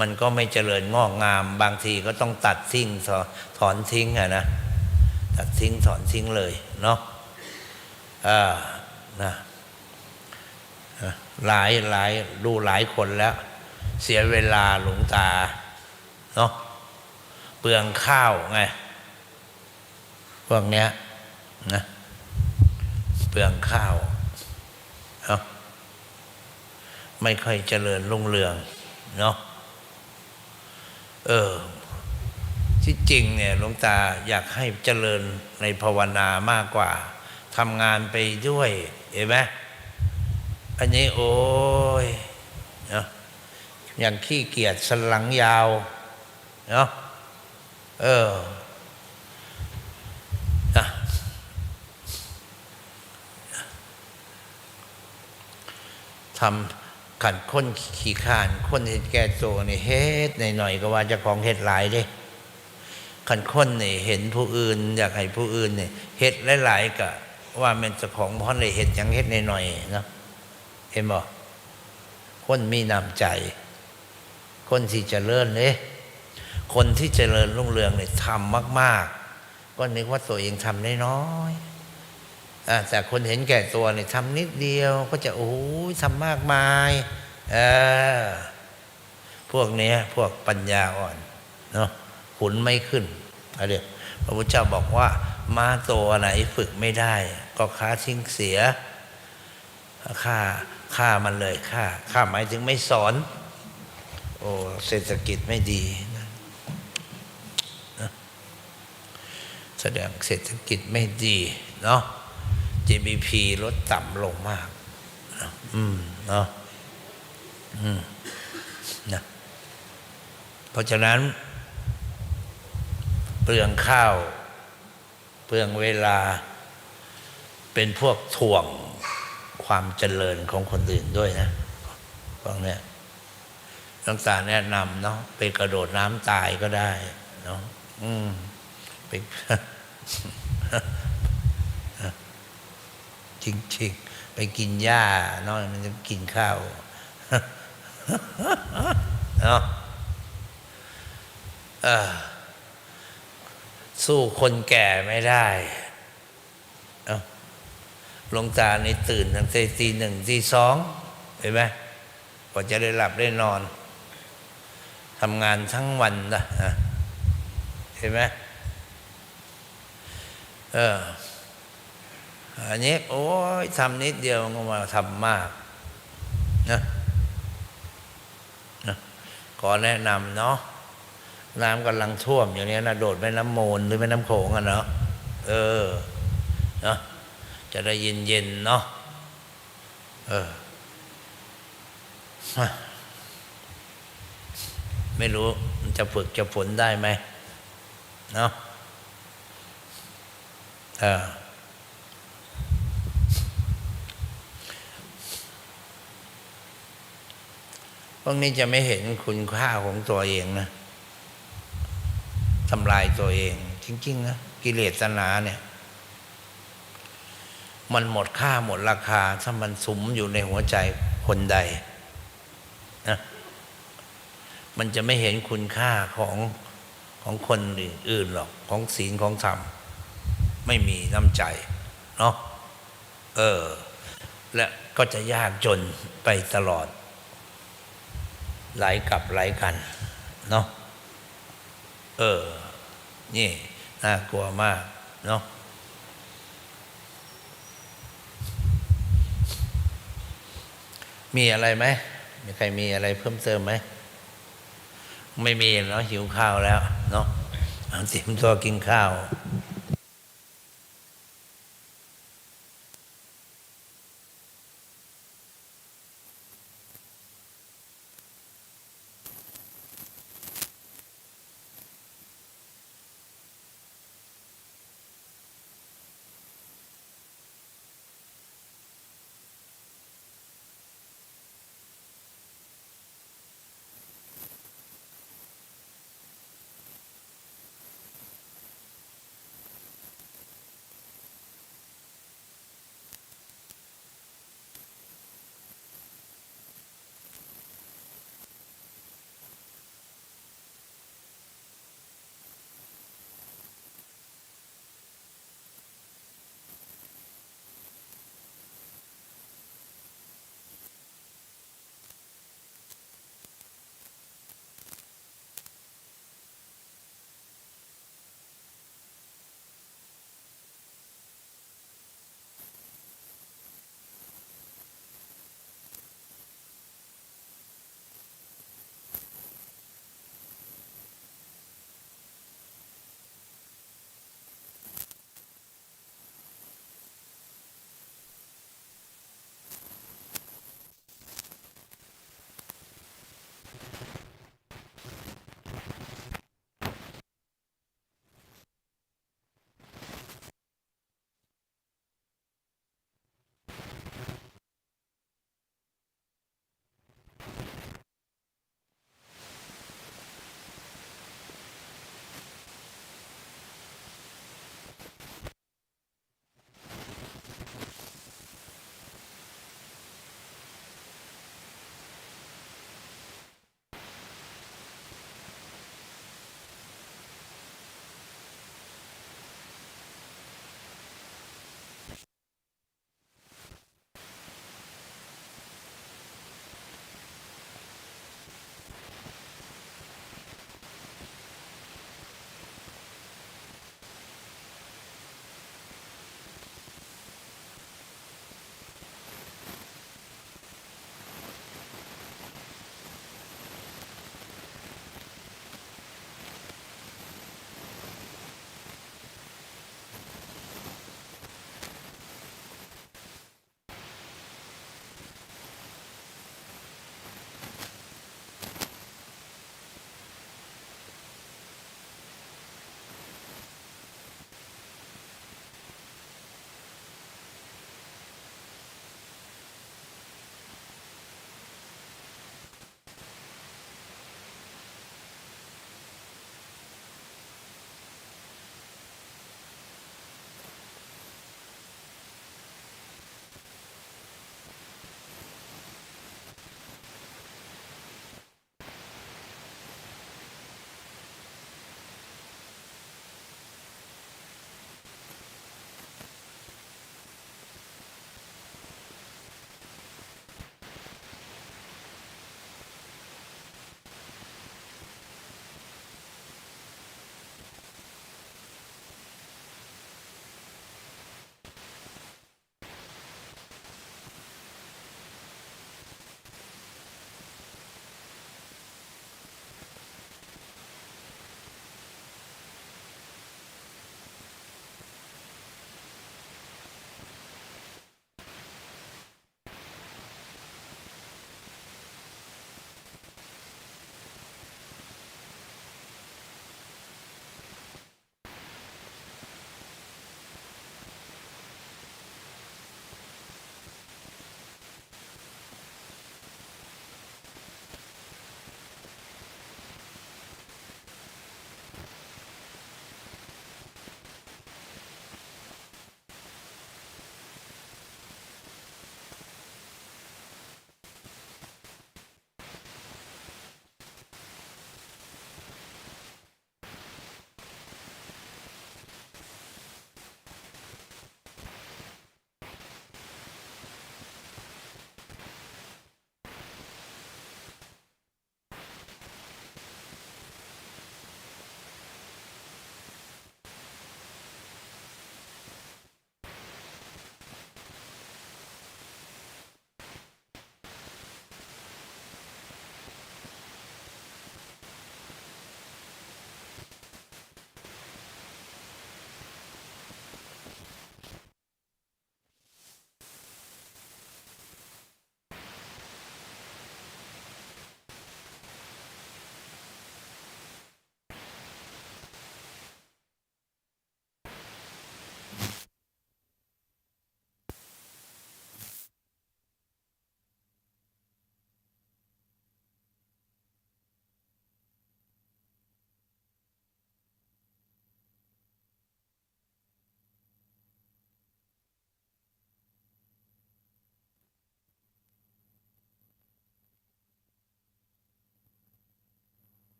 มันก็ไม่เจริญงอกงาม บางทีก็ต้องตัดทิ้งถอนทิ้งอะนะตัดทิ้งถอนทิ้งเลยเนาะอ่านะหลายหลายดูหลายคนแล้ว เสียเวลาหลงตาเนาะเปลืองข้าวไงพวกเนี้ยนะเปลืองข้าวเนาะไม่ค่อยเจริญรุ่งเรืองเนาะ เออ ที่จริงเนี่ยหลวงตาอยากให้เจริญในภาวนามากกว่าทำงานไปด้วยเห็นไหมอันนี้โอ้ยเนาะอย่างขี้เกียจสลังยาวเนาะเออนะทำ ขันค้นขี้ขานค้นเห็ดแก่โตนี่เฮ็ดในหน่อยก็ว่าจะของเฮ็ดหลายเด้ขันคนนี่เห็นผู้อื่น อยากให้ผู้อื่นนี่เฮ็ดหลายๆก็ว่ามันจะของพ่อนเลยเฮ็ดยังเฮ็ดในหน่อยเนาะเห็นบ่คนมีน้ำใจ คนที่เจริญเนี่ยคนที่เจริญรุ่งเรืองเนี่ยทำมาก ๆ ก็นึกว่าตัวเองทำได้น้อยๆ แต่คนเห็นแก่ตัวเนี่ยทำนิดเดียวก็จะโอ้ยทำมากมายเออพวกเนี้ย พวกปัญญาอ่อนเนาะขุนไม่ขึ้นอะไรพระพุทธเจ้าบอกว่า มาตัวไหนฝึกไม่ได้ ก็ค้าทิ้งเสียฆ่าฆ่ามันเลยฆ่าฆ่าหมายถึงไม่สอน โอ้เศรษฐกิจไม่ดีนะแสดงเศรษฐกิจไม่ดีเนาะ GDP ลดต่ำลงมาก อืมเนาะอืมนะเพราะฉะนั้น เปลืองข้าว เปลืองเวลา เป็นพวกถ่วงความเจริญของคนอื่นด้วยนะพวกเนี้ยต้องตาแนะนำเนาะไปกระโดดน้ำตายก็ได้ เนาะอืมไป จริงๆ ไปกินหญ้าเนาะมันจะกินข้าวเนาะสู้คนแก่ไม่ได้เอาหลวงตาในตื่นตั้งแต่ตีหนึ่งตีสองเห็นไหมกว่าจะได้หลับได้นอนทำงานทั้งวันนะเห็นไหมเออ อันนี้โอ้ยทำนิดเดียวมันก็มาทำมากนะนะขอแนะนำเนาะน้ำกำลังท่วมอย่างนี้นะโดดแม่น้ำมูลหรือแม่น้ำโขงอะเนาะเออเนาะจะได้เย็นเย็นๆเนาะเออไม่รู้จะฝึกจะฝนได้ไหมเนาะเออ วกนี้จะไม่เห็นคุณค่าของตัวเองนะทำลายตัวเอง จริง ๆ นะ กิเลสตัณหาเนี่ย มันหมดค่าหมดราคา ถ้ามันสุมอยู่ในหัวใจคนใดนะมันจะไม่เห็นคุณค่าของของคนอื่นหรอก ของศีลของธรรม ไม่มีน้ำใจ เนาะเออ และก็จะยากจนไปตลอด ไหลกลับไหลกันเนาะเออ นี่น่ากลัวมากเนาะมีอะไรไหมมีใครมีอะไรเพิ่มเติมไหม ไม่มีเนาะหิวข้าวแล้ว เนาะเอาเตรียมตัวกินข้าว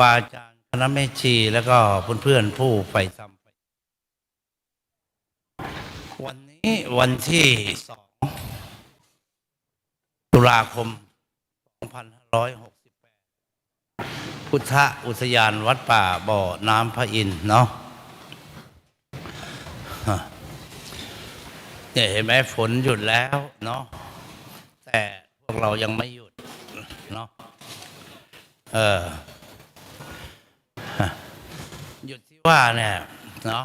วาอาจารย์คณะแม่ชีแล้วก็เพื่อนๆผู้ไปทำวันนี้วันที่สองตุลาคม 2568 พุทธอุทยานวัดป่าบ่อน้ำพระอินทร์เนาะเนี่ยเห็นไหมฝนหยุดแล้วเนาะแต่พวกเรายังไม่หยุดเนาะเออ หยุดที่ว่าเนี่ยเนาะ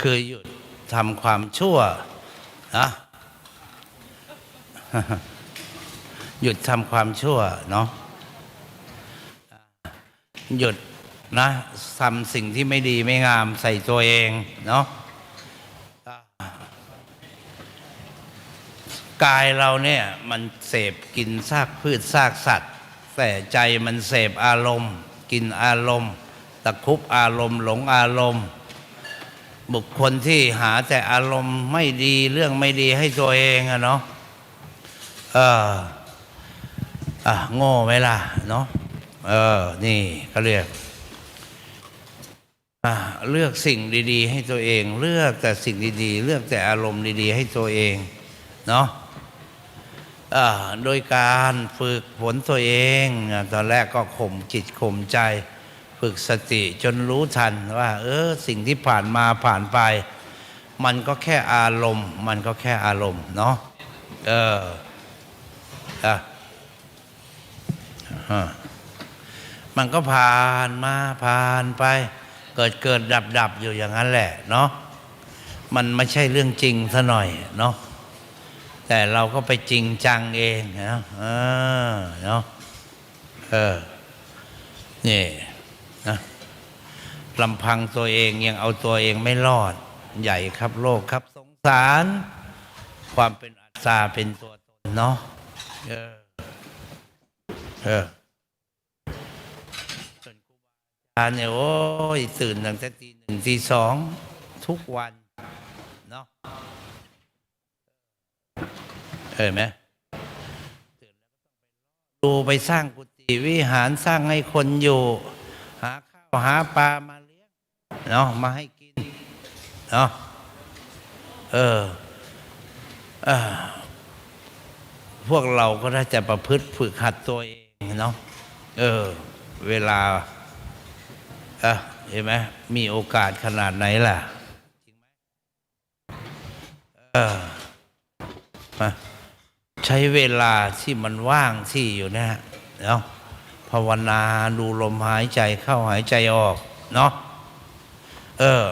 คือหยุดทำความชั่วนะหยุดทำความชั่วเนาะหยุดนะทำสิ่งที่ไม่ดีไม่งามใส่ตัวเองเนาะกายเราเนี่ยมันเสพกินซากพืชซากสัตว์ แต่ใจมันเสพอารมณ์ กินอารมณ์ ตะคุบอารมณ์หลงอารมณ์ บุคคลที่หาแต่อารมณ์ไม่ดีเรื่องไม่ดีให้ตัวเองอะเนาะเอออะโง่ไหมล่ะเนาะเออ นี่เขาเรียกเลือกสิ่งดี ๆ ให้ตัวเอง เลือกแต่สิ่งดี ๆ เลือกแต่อารมณ์ดี ๆ ให้ตัวเองเนาะอ่าโดยการฝึกฝนตัวเอง ตอนแรกก็ข่มจิตข่มใจ ฝึกสติจนรู้ทันว่า เออสิ่งที่ผ่านมาผ่านไป มันก็แค่อารมณ์ มันก็แค่อารมณ์เนาะเอออะฮะมันก็ผ่านมาผ่านไป เกิดเกิดดับดับอยู่อย่างนั้นแหละเนาะมันไม่ใช่เรื่องจริงซะหน่อยเนาะแต่เราก็ไปจริงจังเองนะเออเนาะเออนี่ นะลำพังตัวเองยังเอาตัวเองไม่รอด ใหญ่ครับโลกครับ สงสาร ความเป็นอัตตาเป็นตัวตนเนาะเออเออส่วนครูบาอาจารย์เนี่ยโอ้ยตื่นตั้งแต่ตีหนึ่งตีสองทุกวันเนาะเออไหมดูไปสร้างกุฏิวิหารสร้างให้คนอยู่ หาปลามาเลี้ยงเนาะมาให้กินเนาะเออเออพวกเราก็ได้แต่ประพฤติฝึกหัดตัวเองเนาะเออ เวลาเอะเห็นไหมมีโอกาสขนาดไหนล่ะจริงไหมเออมาใช้เวลาที่มันว่างที่อยู่เนะเนาะ ภาวนาดูลมหายใจเข้าหายใจออก เนาะเออ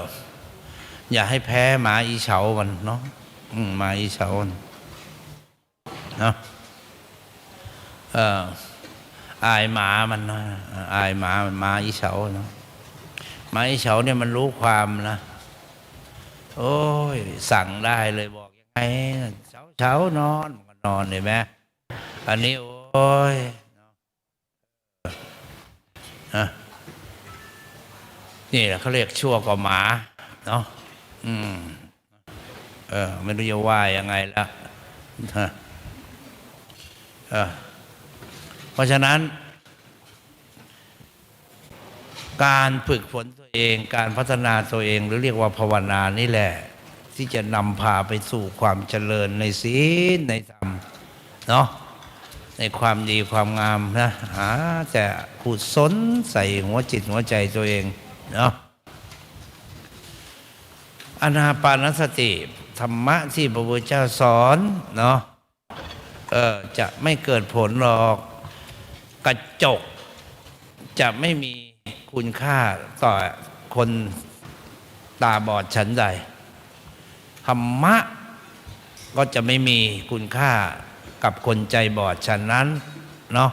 อย่าให้แพ้หมาอีเฉามันเนาะหมาอีเฉามันเนาะเอออายหมามันนะอายหมามันหมาอีเฉาเนาะหมาอีเฉาเนี่ยมันรู้ความนะโอ้ยสั่งได้เลยบอกยังไงเฉาเฉานอนนอนเห็นไหมอันนี้โอ้ย นะนี่แหละเขาเรียกชั่วกว่าหมา เนาะอืม เออ ไม่รู้จะว่ายังไงละฮะเออเพราะฉะนั้น การฝึกฝนตัวเอง การพัฒนาตัวเอง หรือเรียกว่าภาวนานี่แหละ ที่จะนำพาไปสู่ความเจริญในศีลในธรรม เนาะ ในความดีความงามนะหาแต่ขุดสนใส่หัวจิตหัวใจตัวเองเนาะอนาปานสติธรรมะที่พระพุทธเจ้าสอนเนาะเออจะไม่เกิดผลหรอกกระจก จะไม่มีคุณค่าต่อคนตาบอดฉันใดธรรมะก็จะไม่มีคุณค่า กับคนใจบอดฉันนั้นเนาะ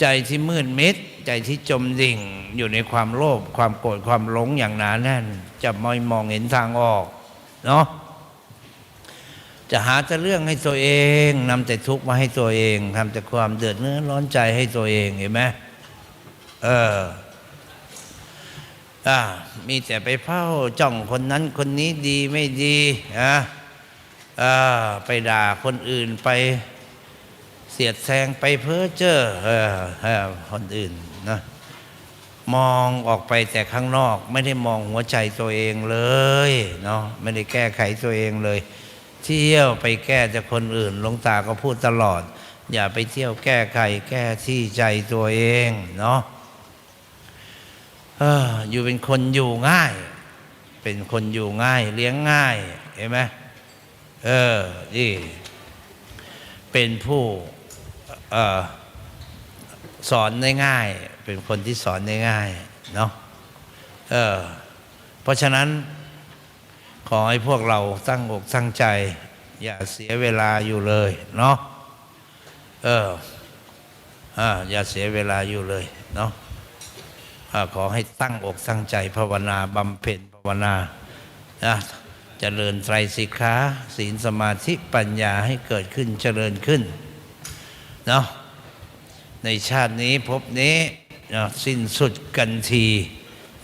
ใจที่มืดมิด ใจที่จมดิ่งอยู่ในความโลภความโกรธความหลงอย่างหนาแน่น จะไม่มองเห็นทางออกเนาะจะหาแต่เรื่องให้ตัวเองนำแต่ทุกข์มาให้ตัวเองทำแต่ความเดือดเนื้อร้อนใจให้ตัวเองเห็นไหมเอออ่ามีแต่ไปเฝ้าจ้องคนนั้นคนนี้ดีไม่ดีอะอ่า ไปด่าคนอื่นไปเสียดแซงไปเพ้อเจ้อคนอื่นนะมองออกไปแต่ข้างนอก ไม่ได้มองหัวใจตัวเองเลยเนาะไม่ได้แก้ไขตัวเองเลย เที่ยวไปแก้แต่คนอื่นหลวงตาก็พูดตลอด อย่าไปเที่ยวแก้ไขแก้ที่ใจตัวเองเนาะออยู่เป็นคนอยู่ง่าย เป็นคนอยู่ง่าย เลี้ยงง่ายเห็นไหม เออนี่เป็นผู้ออสอนได้ง่าย เป็นคนที่สอนได้ง่ายเนาะเออเพราะฉะนั้นขอให้พวกเราตั้งอกตั้งใจ อย่าเสียเวลาอยู่เลยเนาะเอออ่าอย่าเสียเวลาอยู่เลยเนาะขอให้ตั้งอกตั้งใจภาวนาบำเพ็ญภาวนานะ เจริญไตรสิกขาศีลสมาธิปัญญาให้เกิดขึ้นเจริญขึ้นเนาะในชาตินี้ภพนี้นะสิ้นสุดกันที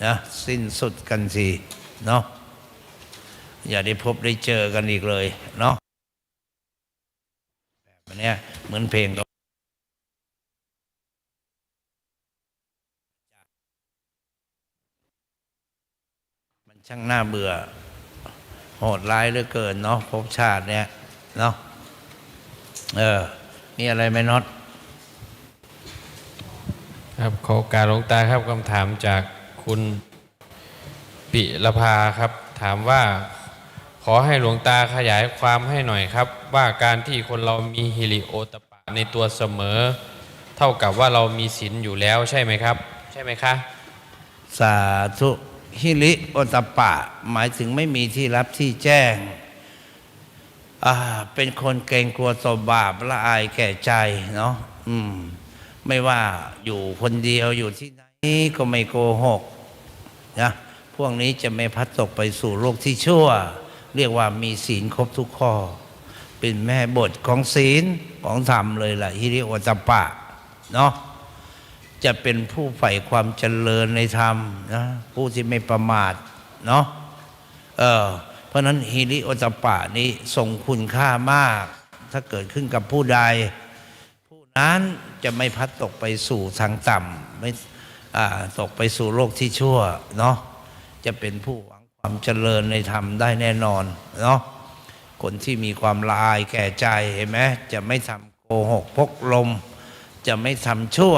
นะสิ้นสุดกันทีเนาะอย่าได้พบได้เจอกันอีกเลยเนาะแบบนี้เหมือนเพลงมันช่างน่าเบื่อ โหดร้ายเหลือเกินเนาะภพชาติเนี่ยเนาะเออมีอะไรไหมน็อตครับขอโอการหลวงตาครับคำถามจากคุณปิรภาครับ ถามว่าขอให้หลวงตาขยายความให้หน่อยครับ ว่าการที่คนเรามีฮิริโอตปะในตัวเสมอ เท่ากับว่าเรามีศีลอยู่แล้วใช่ไหมครับ ใช่ไหมคะ สาธุ ฮิริโอตปปะ หมายถึงไม่มีที่รับที่แจ้ง เป็นคนเกรงกลัวต่อบาปละอายแก่ใจเนาะอืม ไม่ว่าอยู่คนเดียวอยู่ที่ไหนก็ไม่โกหกนะพวกนี้จะไม่พัดตกไปสู่โลกที่ชั่ว เรียกว่ามีศีลครบทุกข้อ เป็นแม่บทของศีลของธรรมเลยล่ะฮิริโอตปะ เนาะ จะเป็นผู้ใฝ่ความเจริญในธรรมนะผู้ที่ไม่ประมาทเนาะเออเพราะนั้นฮิริโอตปะนี้ทรงคุณค่ามาก ถ้าเกิดขึ้นกับผู้ใด ผู้นั้นจะไม่พัดตกไปสู่ทางต่ำไม่ตกไปสู่โลกที่ชั่วเนาะจะเป็นผู้หวังความเจริญในธรรมได้แน่นอนเนาะคนที่มีความลายแก่ใจเห็นไหมจะไม่ทำโกหกพกลม จะไม่ทำชั่ว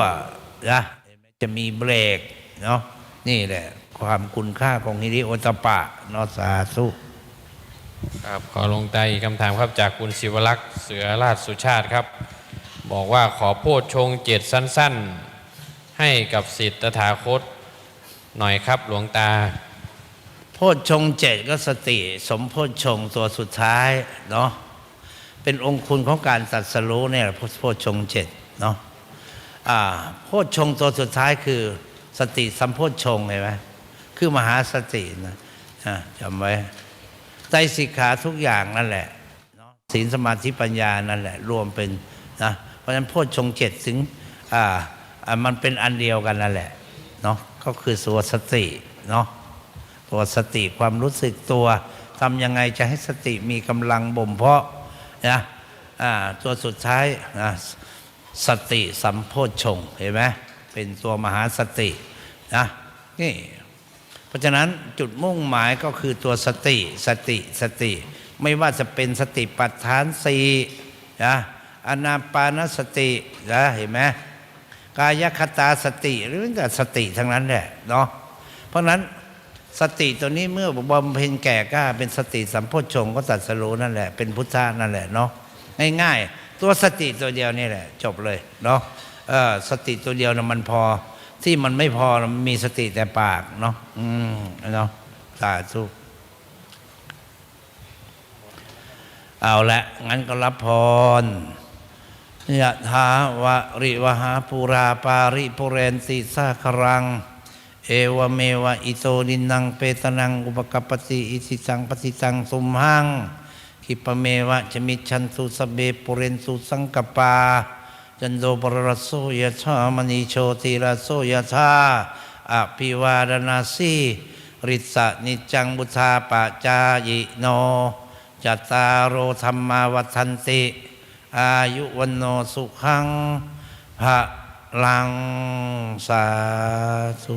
นะเห็นไหมจะมีเบรกเนาะนี่แหละ ความคุณค่าของฮิริโอตปปะเนอสาธุครับขอหลวงตาอีกคำถามครับจากคุณศิวลักษ์เสือราชสุชาติครับ บอกว่าขอโพชฌงค์เจ็ดสั้น ๆ ให้กับสิทธิ์ตถาคต หน่อยครับหลวงตา โพชฌงค์เจ็ดก็สติ สมโพชฌงค์ตัวสุดท้ายเนาะเป็นองค์คุณของการตัดสรู้เนี่ยโพชฌงค์เจ็ดเนาะอ่า โพชฌงตัวสุดท้ายคือ สติสัมโพชฌงค์เห็นไหมคือมหาสตินะจำไว้ใจสิกขาทุกอย่างนั่นแหละศีลสมาธิปัญญานั่นแหละ รวมเป็นนะเพราะฉะนั้นโพชฌงเจ็ดถึงอ่ามันเป็นอันเดียวกันนั่นแหละเนาะก็คือตัวสติเนาะตัวสติความรู้สึกตัวทำยังไงจะให้สติมีกำลังบ่มเพาะนะอ่าตัวสุดท้ายนะ สติสัมโพชฌงเห็นไหมเป็นตัวมหาสตินะนี่เพราะฉะนั้นจุดมุ่งหมายก็คือตัวสติสติสติ ไม่ว่าจะเป็นสติปัฏฐานสี่นะอนาปานสตินะเห็นไหมกายคตาสติหรือแต่สติทั้งนั้นแหละเนาะเพราะนั้นสติตัวนี้เมื่อบำเพ็ญแก่กล้าเป็นสติสัมโพชฌงก็ตัดสรู้นั่นแหละเป็นพุทธะนั่นแหละเนาะง่ายๆ ตัวสติตัวเดียวนี่แหละ จบเลยเนาะสติตัวเดียวนะมันพอ ที่มันไม่พอมันมีสติแต่ปากเนาะอืมเนาะสาธุเอาละงั้นก็รับพรยะถาวะริวหาปูราปาริปุเรนติสาครัง เอวเมวะอิโตดินังเปตนังอุปกปติอิสิสังปฏิสังสุมหัง คิปเมวะจะมิชันตุสเบปุเรนตุสังกปา จันโดปรสโสยะชามณีโชติรสโสยะชาอภิวาดนาสีริสะนิจังบุธาปะจายิโนจัตตารโอธรรมาวัฏันติ อายุวันโนสุขังภะลังสาธุ